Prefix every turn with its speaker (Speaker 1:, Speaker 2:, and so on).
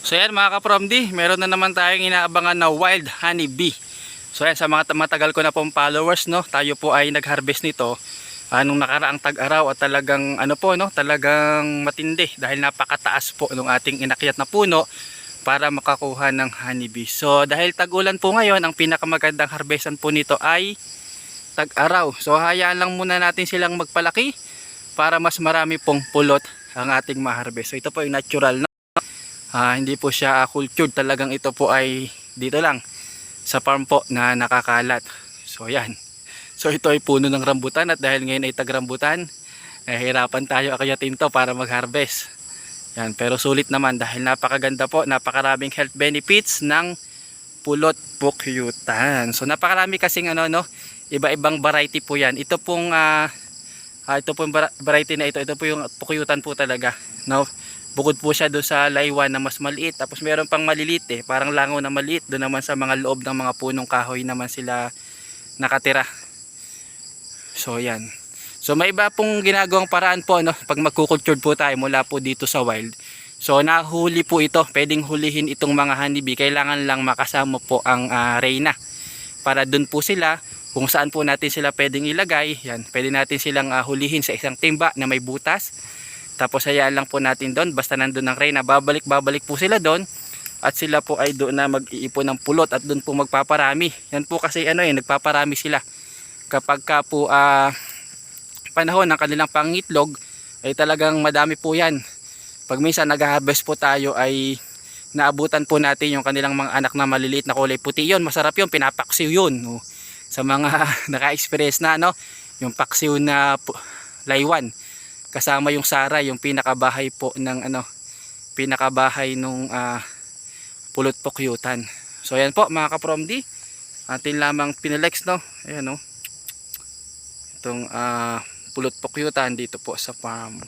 Speaker 1: So yan mga kapromdi, meron na naman tayong inaabangan na wild honey bee. So yan, sa mga matagal ko na pong followers, no, tayo po ay nag-harvest nito anong nakaraang tag-araw at talagang ano po no, talagang matindi dahil napakataas po ng ating inakyat na puno para makakuha ng honeybee. So dahil tag-ulan po ngayon, ang pinakamagandang harvestan po nito ay tag-araw. So hayaan lang muna natin silang magpalaki para mas marami pong pulot ang ating maharvest. So ito po yung natural no. Ah, hindi po siya cultured, talagang ito po ay dito lang sa farm po na nakakalat. So yan. So ito ay puno ng rambutan at dahil ngayon ay tag-rambutan, eh, hirapan tayo akyatin to para mag-harvest. Yan, pero sulit naman dahil napakaganda po, napakaraming health benefits ng pulot pukyutan. So napakarami kasing ano no, iba-ibang variety po 'yan. Ito pong ah, ah, ito pong var- variety na ito, ito po yung pukyutan po talaga. No? Bukod po siya doon sa laywan na mas maliit, tapos meron pang maliliit eh, parang langaw na maliit doon naman sa mga loob ng mga punong kahoy naman sila nakatira. So yan. So may iba pong ginagawang paraan po no pag magkukultured po tayo mula po dito sa wild. So nahuli po ito, pwedeng hulihin itong mga honeybee. Kailangan lang makasama po ang ah, reyna. Para dun po sila kung saan po natin sila pwedeng ilagay. Yan, pwede natin silang ah, hulihin sa isang timba na may butas. Tapos hayaan lang po natin doon basta nandun ang reyna. Babalik babalik po sila doon at sila po ay doon na mag-iipon ng pulot at doon po magpaparami. Yan po kasi ano eh, nagpaparami sila kapag ka po ah, panahon ng kanilang pangitlog ay talagang madami po yan pag minsan nag-harvest po tayo ay naabutan po natin yung kanilang mga anak na maliliit na kulay puti yun masarap yun pinapaksiw yun no? sa mga naka-experience na no yung paksiw na laywan kasama yung sara yung pinakabahay po ng ano pinakabahay nung ah, pulot pokyutan. So ayan po mga kapromdi. Atin lamang pinelex no? Ayan no? Itong ah, pulot pokyutan dito po sa farm